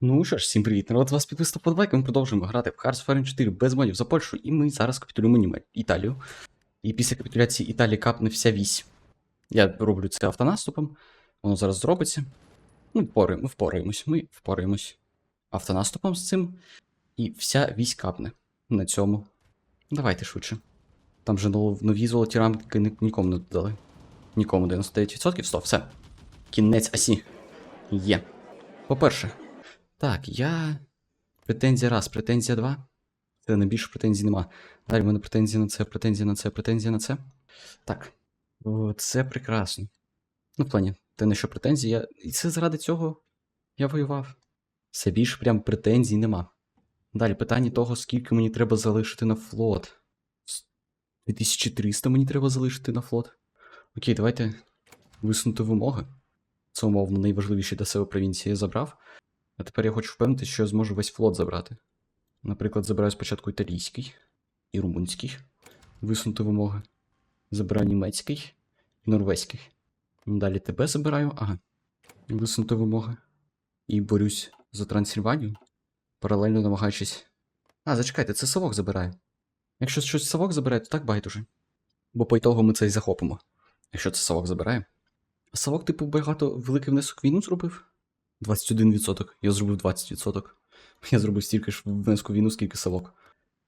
Ну що ж, всім привіт, народ, вас підписав подбайк, ми продовжуємо грати в Hearts of Iron 4 без модів за Польщу, і ми зараз капітулюємо Німець, Італію. І після капітуляції Італії капне вся вісь. Я роблю це автонаступом, воно зараз зробиться. Ну, впораємо, впораємось, ми впораємось автонаступом з цим, і вся вісь капне на цьому. Давайте швидше. Там же нов- нові золоті рамки ні- нікому не додали. Нікому 99%, стоп, все. Кінець осі. Є. По-перше, так, я. Претензія раз, претензія два. Це найбільше претензій нема. Далі в мене претензії на це, претензія на це, претензія на це. Так. Це прекрасно. Ну, в плані, те на що претензії, я... і це заради цього я воював. Все більше прям претензій нема. Далі питання того, скільки мені треба залишити на флот. 2300 мені треба залишити на флот. Окей, давайте висунути вимоги. Це умовно найважливіші для себе провінції я забрав. А тепер я хочу впевнити, що я зможу весь флот забрати. Наприклад, забираю спочатку італійський і румунський. Висунути вимоги. Забираю німецький і норвезький. Далі тебе забираю, ага. Висунути вимоги. І борюсь за Трансильванію, паралельно намагаючись. А, зачекайте, це совок забирає. Якщо щось совок забирає, то так байдуже. Бо по ітогу ми це і захопимо. Якщо це совок забирає. А совок, типу, багато великий внесок війну зробив? 21%. Я зробив 20%. Я зробив стільки ж внеску війну, скільки совок.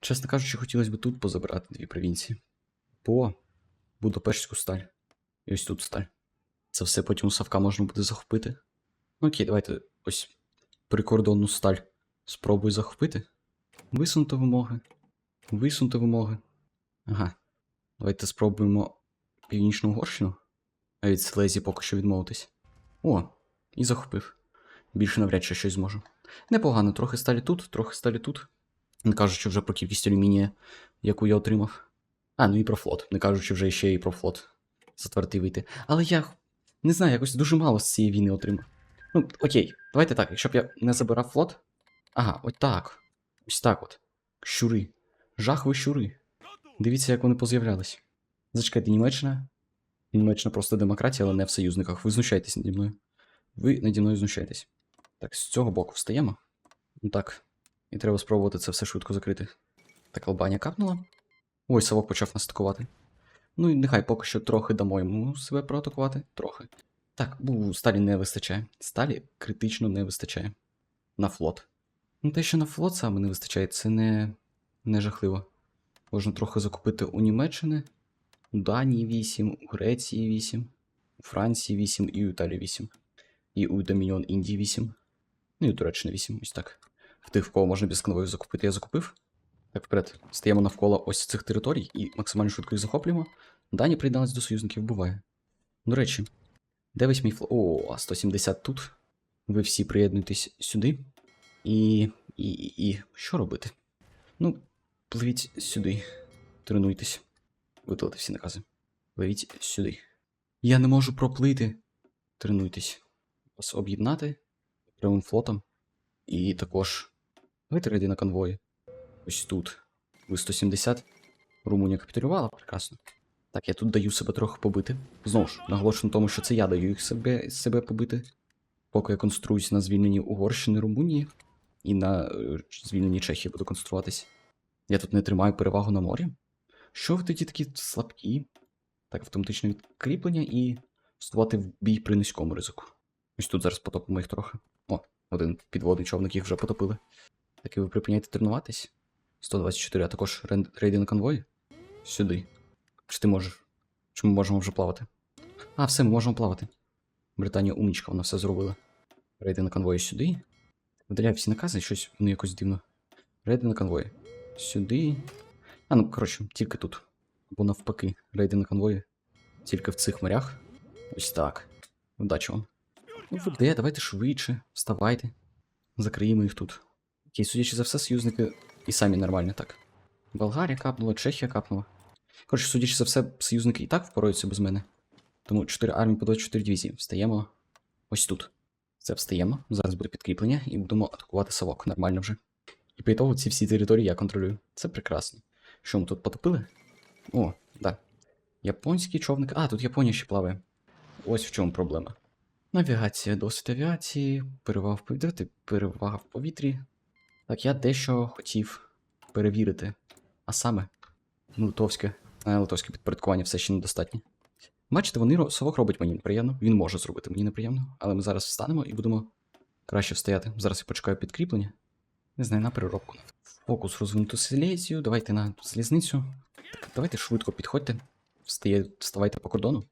Чесно кажучи, хотілося б тут позабирати дві провінції. По Будапештську сталь. І ось тут сталь. Це все потім у Савка можна буде захопити. Ну, Окей, давайте ось прикордонну сталь спробую захопити. Висунути вимоги. Висунути вимоги. Ага. Давайте спробуємо Північну Угорщину. А від Силезії поки що відмовитись. О, і захопив. Більше навряд чи щось зможу. Непогано, трохи сталі тут, трохи сталі тут. Не кажучи вже про кількість алюмінія, яку я отримав. А, ну і про флот. Не кажучи вже ще і про флот. Затвердий вийти. Але я не знаю, якось дуже мало з цієї війни отримав. Ну, окей, давайте так, якщо б я не забирав флот. Ага, ось так. Ось так от. Щури. Жахові щури. Дивіться, як вони поз'являлись. Зачекайте, Німеччина. Німеччина просто демократія, але не в союзниках. Ви знущаєтесь наді мною. Ви наді мною знущаєтесь. Так, з цього боку встаємо. Ну так. І треба спробувати це все швидко закрити. Так, Албанія капнула. Ой, Савок почав нас атакувати. Ну і нехай поки що трохи дамо йому себе проатакувати. Трохи. Так, бу, сталі не вистачає. Сталі критично не вистачає. На флот. Ну, те, що на флот саме не вистачає, це не, не жахливо. Можна трохи закупити у Німеччини, у Данії 8, у Греції 8, у Франції 8 і у Італії 8. І у Домініон Індії 8. Ну і у Туреччини 8, ось так. В тих, в кого можна без конвою закупити, я закупив. Так, вперед, стаємо навколо ось цих територій і максимально швидко їх захоплюємо. Дані приєдналась до союзників, буває. До речі, де весь мій флот? О, 170 тут. Ви всі приєднуєтесь сюди. І. І. І. що робити? Ну, пливіть сюди. Тренуйтесь. Видалити всі накази. Пливіть сюди. Я не можу проплити. Тренуйтесь. Вас об'єднати прямим флотом. І також. Давайте рейди на конвої. Ось тут. Ви 170. Румунія капітулювала, прекрасно. Так, я тут даю себе трохи побити. Знову ж, наголошую на тому, що це я даю їх себе, себе побити. Поки я конструюсь на звільненні Угорщини Румунії і на е, звільненні Чехії буду конструюватись. Я тут не тримаю перевагу на морі. Що ви тоді такі слабкі? Так, автоматичне відкріплення і вступати в бій при низькому ризику. Ось тут зараз потопимо їх трохи. Один підводний човник їх вже потопили. Так і ви припиняєте тренуватись? 124, а також рейди на конвої? Сюди. Чи ти можеш? Чи ми можемо вже плавати? А, все, ми можемо плавати. Британія умнічка, вона все зробила. Рейди на конвої сюди. Видаляю всі накази, щось вони якось дивно. Рейди на конвої. Сюди. А, ну, коротше, тільки тут. Або навпаки, рейди на конвої. Тільки в цих морях. Ось так. Удачі вам. Ну, ви де, давайте швидше, вставайте. Закриємо їх тут. Окей, судячи за все, союзники і самі нормально так. Болгарія капнула, Чехія капнула. Коротше, судячи за все, союзники і так впораються без мене. Тому 4 армії по 24 дивізії. Встаємо ось тут. Це встаємо. Зараз буде підкріплення і будемо атакувати совок. Нормально вже. І по ітогу ці всі території я контролюю. Це прекрасно. Що ми тут потопили? О, да. Японський човник. А, тут Японія ще плаває. Ось в чому проблема. Навігація, досвід авіації, перевага в повітрі, перевага в повітрі. Так, я дещо хотів перевірити. А саме, ну, литовське. А, литовське підпорядкування все ще недостатнє. Бачите, вони совок робить мені неприємно. Він може зробити мені неприємно, але ми зараз встанемо і будемо краще встояти. Зараз я почекаю підкріплення. Не знаю, на переробку. Фокус розвинуту селезію. Давайте на залізницю. Так, давайте швидко підходьте. Встає, вставайте по кордону.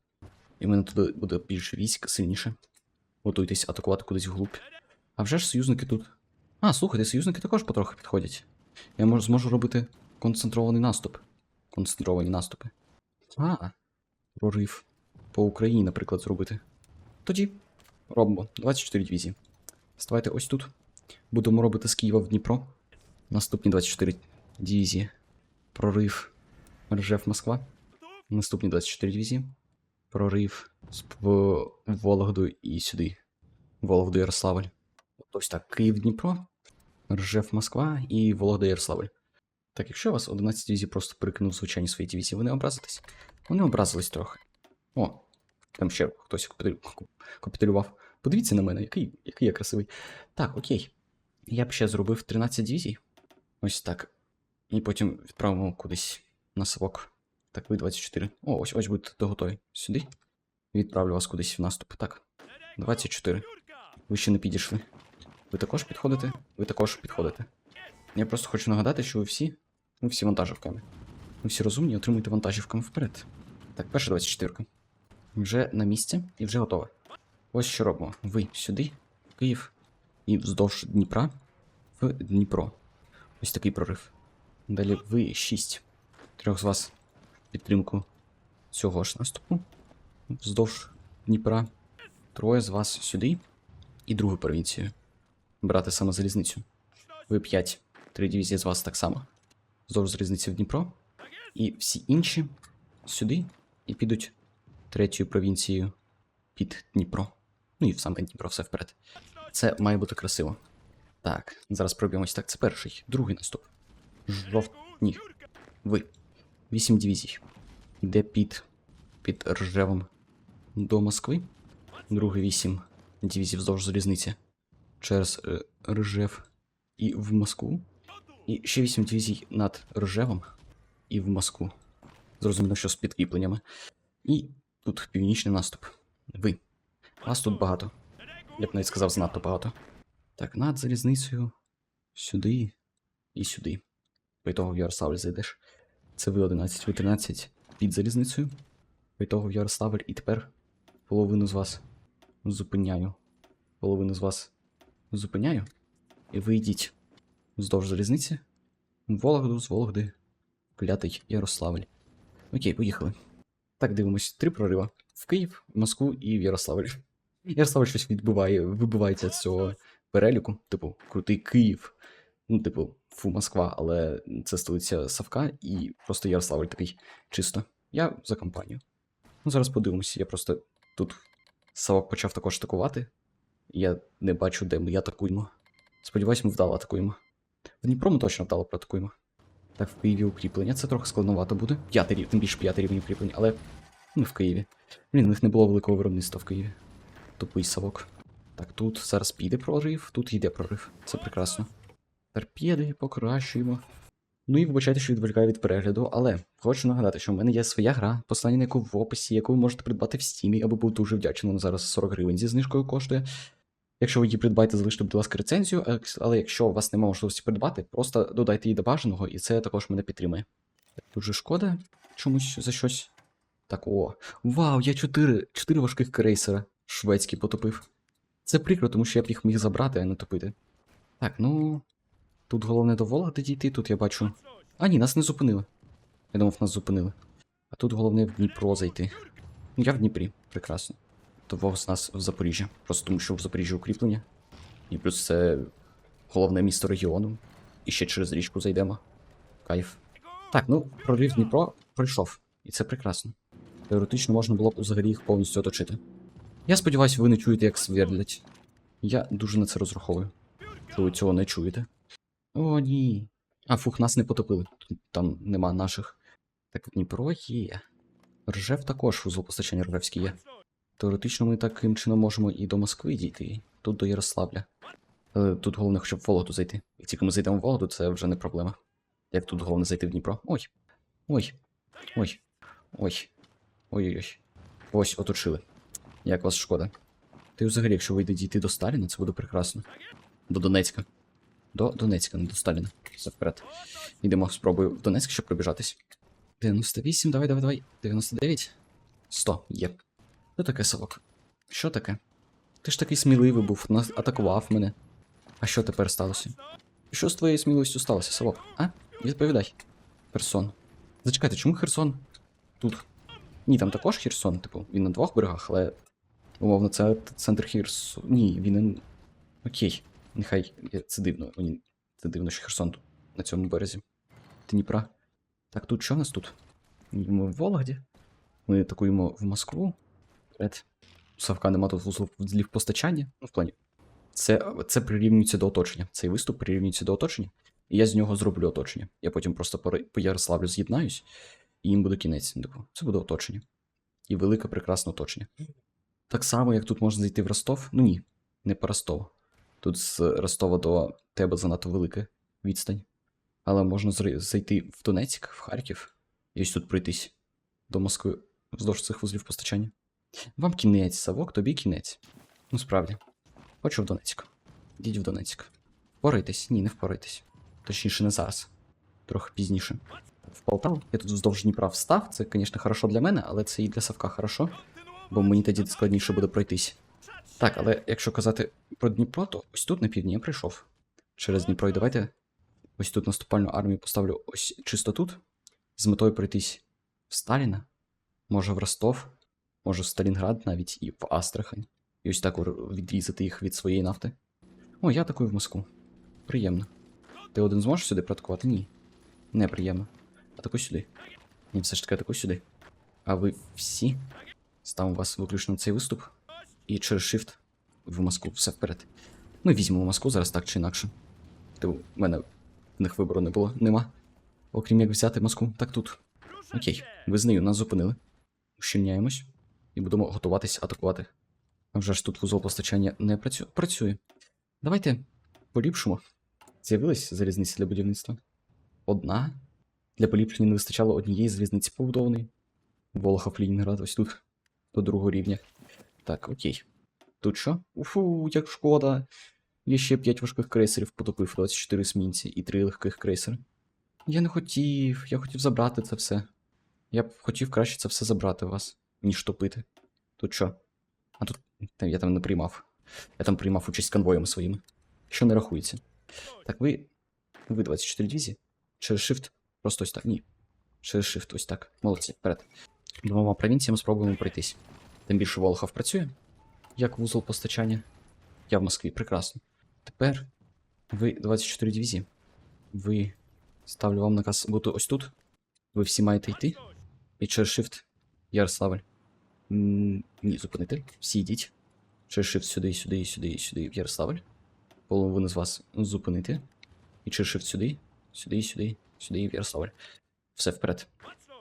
І в мене туди буде більше військ, сильніше. Готуйтесь атакувати кудись вглубь. А вже ж союзники тут. А, слухайте, союзники також потрохи підходять. Я можу, зможу робити концентрований наступ. Концентровані наступи. А, прорив. По Україні, наприклад, зробити. Тоді робимо 24 дивізії. Ставайте ось тут. Будемо робити з Києва в Дніпро. Наступні 24 дивізії. Прорив Ржев Москва. Наступні 24 дивізії. Прорив з Вологду і сюди. Вологду Ярославль. Ось так. Київ Дніпро, Ржев Москва і Вологда Ярославль. Так, якщо вас 11 дивізій просто перекинув звичайні свої дивізії, ви не образитесь? Вони образились трохи. О, там ще хтось капітулю- капітулював. Подивіться на мене, який, який я красивий. Так, окей. Я б ще зробив 13 дивізій. Ось так. І потім відправимо кудись на совок. Так, ви 24. О, ось ось будете готові. Сюди. Відправлю вас кудись в наступ. Так. 24. Ви ще не підійшли. Ви також підходите? Ви також підходите. Я просто хочу нагадати, що ви всі. Ви всі вантажівками. Ви всі розумні, отримуйте вантажівками вперед. Так, перша 24. Вже на місці і вже готова. Ось що робимо. Ви сюди, в Київ, і вздовж Дніпра в Дніпро. Ось такий прорив. Далі ви 6. Трьох з вас підтримку цього ж наступу. Вздовж Дніпра. Троє з вас сюди. І другу провінцію. Брати саме залізницю. Ви 5. Три дивізії з вас так само. Вздовж залізниці в Дніпро. І всі інші сюди і підуть третьою провінцією під Дніпро. Ну і в саме Дніпро все вперед. Це має бути красиво. Так, зараз проб'ємось. Так, це перший. Другий наступ. Жовт. Ні. Ви. Вісім дивізій. Йде під. під Ржевом до Москви. Другий вісім дивізій вздовж залізниці. Через е, Ржев і в Москву. І ще вісім дивізій над Ржевом і в Москву. Зрозуміло, що з підкріпленнями. І тут північний наступ. Ви. Вас тут багато. Я б навіть сказав, занадто багато. Так, над залізницею. Сюди і сюди. По того в Ярославль зайдеш. Це ви 11, ви 13 під залізницею. По того в Ярославль і тепер половину з вас зупиняю. Половину з вас зупиняю. І ви йдіть вздовж залізниці. Вологду, з Вологди. Клятий Ярославль. Окей, поїхали. Так, дивимось. Три прорива. В Київ, в Москву і в Ярославль. Ярославль щось відбиває, вибивається з цього переліку. Типу, крутий Київ. Ну, типу, фу, Москва, але це столиця Савка, і просто Ярославль такий чисто. Я за компанію. Ну, зараз подивимося, я просто тут Савок почав також атакувати. Я не бачу, де ми атакуємо. Сподіваюсь, ми вдало атакуємо. В Дніпро ми точно вдало проатакуємо. Так, в Києві укріплення. Це трохи складновато буде. П'ятий рівень, тим більше п'ятий рівень укріплення, але ми в Києві. Блін, у них не було великого виробництва в Києві. Тупий совок. Так, тут зараз піде прорив, тут йде прорив. Це прекрасно. Торпеди покращуємо. Ну і вибачайте, що відволікаю від перегляду, але хочу нагадати, що в мене є своя гра, послання на яку в описі, яку ви можете придбати в стімі, би був дуже вдячний, вона зараз 40 гривень зі знижкою коштує. Якщо ви її придбаєте, залиште, будь ласка, рецензію, але якщо у вас немає можливості придбати, просто додайте її до бажаного, і це також мене підтримує. Дуже шкода чомусь за щось. Так, о. Вау, я 4, 4 важких крейсера шведські потопив. Це прикро, тому що я б їх міг забрати, а не топити. Так, ну. Тут головне до Вологди дійти, тут я бачу. А ні, нас не зупинили. Я думав, нас зупинили. А тут головне в Дніпро зайти. Я в Дніпрі, прекрасно. То з нас в Запоріжжя. Просто тому, що в Запоріжжі укріплення. І плюс це головне місто регіону. І ще через річку зайдемо. Кайф. Так, ну, прорив Дніпро пройшов. І це прекрасно. Теоретично можна було б взагалі їх повністю оточити. Я сподіваюся, ви не чуєте, як свердлять. Я дуже на це розраховую. Що ви цього не чуєте. О, ні. А фух, нас не потопили. Там нема наших. Так, Дніпро є. Ржев також, вузол постачання Ржевський є. Теоретично ми таким чином можемо і до Москви дійти, тут до Ярославля. Але тут головне, хоча б в Вологду зайти. Як тільки ми зайдемо в Вологду, це вже не проблема. Як тут головне зайти в Дніпро? Ой. Ой. Ой. Ой. Ой-ой-ой. Ось, оточили. Як вас шкода. Та й взагалі, якщо вийде дійти до Сталіна, це буде прекрасно. До Донецька. До Донецька, не до Сталіна. Все вперед. Йдемо, спробую в Донецьк, щоб пробіжатись. 98, давай, давай, давай. 99. 100, є. Що таке, Савок? Що таке? Ти ж такий сміливий був, нас атакував мене. А що тепер сталося? Що з твоєю сміливістю сталося, Савок? А? Відповідай. Херсон. Зачекайте, чому Херсон? Тут. Ні, там також Херсон, типу, він на двох берегах, але. Умовно, це центр Херсон. Ні, він. Окей. Нехай. Це дивно. Мені це дивно, що Херсон на цьому березі. Дніпра. Так, тут що в нас тут? Ми в Вологді. Ми атакуємо в Москву. Вперед. Савка нема тут вузлів постачання. Ну, в плані. Це, це прирівнюється до оточення. Цей виступ прирівнюється до оточення. І я з нього зроблю оточення. Я потім просто по, Ярославлю з'єднаюсь, і їм буде кінець. Типу, Це буде оточення. І велике прекрасне оточення. Так само, як тут можна зайти в Ростов. Ну ні, не по Ростову. Тут з Ростова до тебе занадто велика відстань. Але можна зайти в Донецьк, в Харків, і ось тут пройтись до Москви вздовж цих вузлів постачання. Вам кінець, Савок, тобі кінець. Ну справді. Хочу в Донецьк. Йдіть в Донецьк. Впорайтесь? Ні, не впорайтесь. Точніше, не зараз. Трохи пізніше. В Полтаву. Я тут вздовж Дніпра встав. Це, звісно, хорошо для мене, але це і для Савка хорошо. Бо мені тоді складніше буде пройтись. Так, але якщо казати про Дніпро, то ось тут на півдні я прийшов. Через Дніпро і давайте ось тут наступальну армію поставлю ось чисто тут. З метою пройтись в Сталіна, може в Ростов, може в Сталінград навіть і в Астрахань. І ось так відрізати їх від своєї нафти. О, я атакую в Москву. Приємно. Ти один зможеш сюди проатакувати? Ні. Неприємно. Атакуй сюди. Ні, все ж таки атакуй сюди. А ви всі? Ставимо вас виключно цей виступ. І через Shift в Москву. Все вперед. Ми візьмемо Москву зараз так чи інакше. Ти в мене в них вибору не було. Нема. Окрім як взяти Москву. Так тут. Окей, визнаю, нас зупинили. Ущільняємось. І будемо готуватись атакувати. А вже ж тут вузол постачання не працює. Працює. Давайте поліпшимо. З'явилась залізниця для будівництва. Одна. Для поліпшення не вистачало однієї залізниці побудованої. Волохов Лінінград, ось тут. До другого рівня. Так, окей. Тут що? Уфу, як шкода. Я ще 5 важких крейсерів потопив, 24 смінці і 3 легких крейсери. Я не хотів, я хотів забрати це все. Я б хотів краще це все забрати у вас, ніж топити. Тут що? А тут. Я там не приймав. Я там приймав участь конвоями своїми. Що не рахується. Так, ви. Ви 24 дивізії? Через Shift? Просто ось так. Ні. Через Shift, ось так. Молодці, вперед. Двома провінціями спробуємо пройтись. Тим більше Волохов працює. Як вузол постачання. Я в Москві, прекрасно. Тепер ви 24 дивізії. Ви. Ставлю вам наказ бути ось тут. Ви всі маєте йти. І через Shift Ярославль. Ні, зупинити. Всі йдіть. Через Shift сюди, сюди, сюди, сюди, в Ярославль. Половину з вас зупинити. І через Shift сюди, сюди, сюди, сюди, в Ярославль. Все вперед.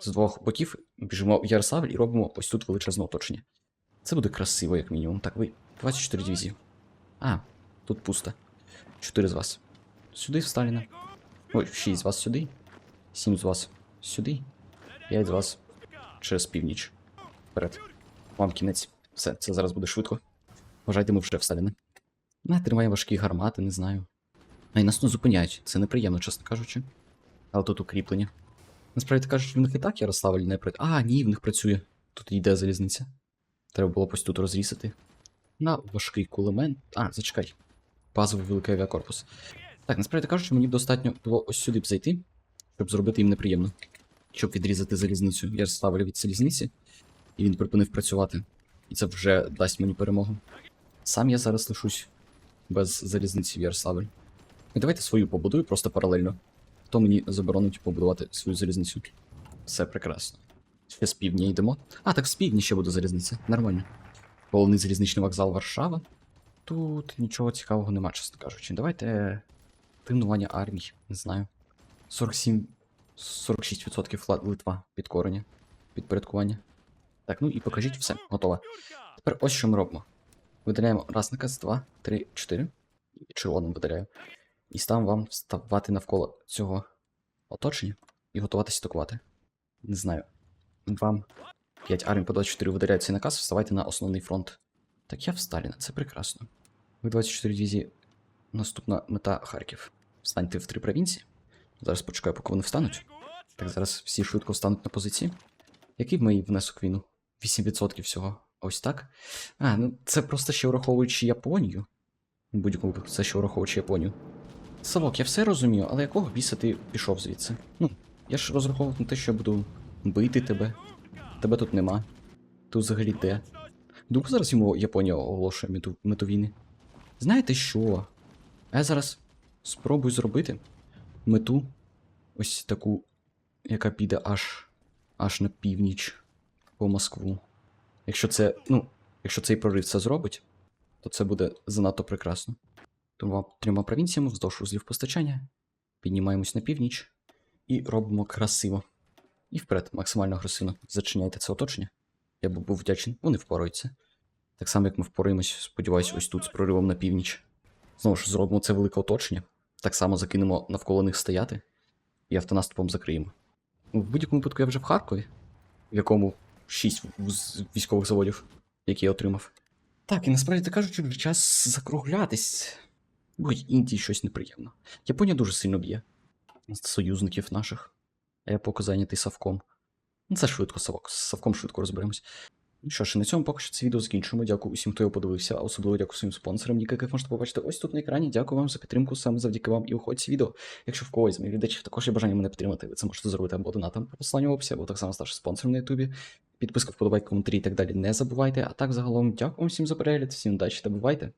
З двох боків біжимо в Ярославль і робимо ось тут величезне оточення. Це буде красиво, як мінімум. Так, ви 24 дивізії. А, тут пусто. 4 з вас. Сюди в Сталіна. Ой, 6 з вас сюди. 7 з вас сюди. 5 з вас через північ. Вперед. Вам кінець. Все, це зараз буде швидко. Вважайте, ми вже в Сталіна. Не тримає важкі гармати, не знаю. А й нас не зупиняють. Це неприємно, чесно кажучи. Але тут укріплення. Насправді кажуть, в них і так Ярославль не працює. А, ні, в них працює. Тут йде залізниця. Треба було ось тут розрізати. На важкий кулемет. А, зачекай. Базовий великий авіакорпус. Так, насправді кажучи, мені б достатньо було ось сюди б зайти, щоб зробити їм неприємно. Щоб відрізати залізницю. Ярославля від залізниці, і він припинив працювати. І це вже дасть мені перемогу. Сам я зараз лишусь без залізниці в Ярославль. І давайте свою побудую просто паралельно. Хто мені заборонить побудувати свою залізницю? Все прекрасно. Ще з півдня йдемо. А, так з півдня ще буде залізниця. Нормально. Головний залізничний вокзал Варшава. Тут нічого цікавого нема, чесно кажучи. Давайте. Тренування армій, не знаю. 47. 46% Ла- Литва підкорення. Підпорядкування. Так, ну і покажіть все, готово. Тепер ось що ми робимо. Видаляємо раз наказ, два, три, чотири. Червоним видаляю. І ставимо вам вставати навколо цього оточення і готуватися атакувати. Не знаю. Вам 5 армій по 24 видаляють цей наказ, вставайте на основний фронт. Так я в Сталіна, це прекрасно. Ви 24 дивізії. Наступна мета Харків. Встаньте в три провінції. Зараз почекаю, поки вони встануть. Так, зараз всі швидко встануть на позиції. Який в моїй внесок війну? 8% всього. Ось так. А, ну це просто ще враховуючи Японію. Будь-якому це ще враховуючи Японію. Савок, я все розумію, але якого біса ти пішов звідси? Ну, я ж розраховував на те, що я буду бити тебе. Тебе тут нема. Ти взагалі де? Думаю, зараз йому Японія оголошує мету війни. Знаєте що? Я зараз спробую зробити мету ось таку, яка піде аж, аж на північ по Москву. Якщо це, ну, якщо цей прорив це зробить, то це буде занадто прекрасно. Трьома, трьома провінціями вздовж узлів постачання. Піднімаємось на північ і робимо красиво. І вперед, максимально агресивно. Зачиняйте це оточення. Я б був вдячний, вони впораються. Так само, як ми впораємось, сподіваюся, ось тут з проривом на північ. Знову ж зробимо це велике оточення. Так само закинемо навколо них стояти і автонаступом закриємо. В будь-якому випадку я вже в Харкові, в якому 6 військових заводів, які я отримав. Так, і насправді так кажучи, вже час закруглятись. Бо Індії щось неприємно. Японія дуже сильно б'є. Союзників наших. А я поки зайнятий Савком. Ну, це швидко, Савок. З Савком швидко розберемось. Ну що ж, на цьому поки що це відео закінчуємо. Дякую усім, хто його подивився, особливо дякую своїм спонсорам, яких можете побачити ось тут на екрані. Дякую вам за підтримку, саме завдяки вам і це відео. Якщо в когось з моїх глядачів також є бажання мене підтримати, ви це можете зробити або донатом по посланню в описі, або так само ставши спонсором на Ютубі. Підписка, вподобайки, коментарі і так далі не забувайте. А так загалом дякую всім за перегляд, всім удачі та бувайте!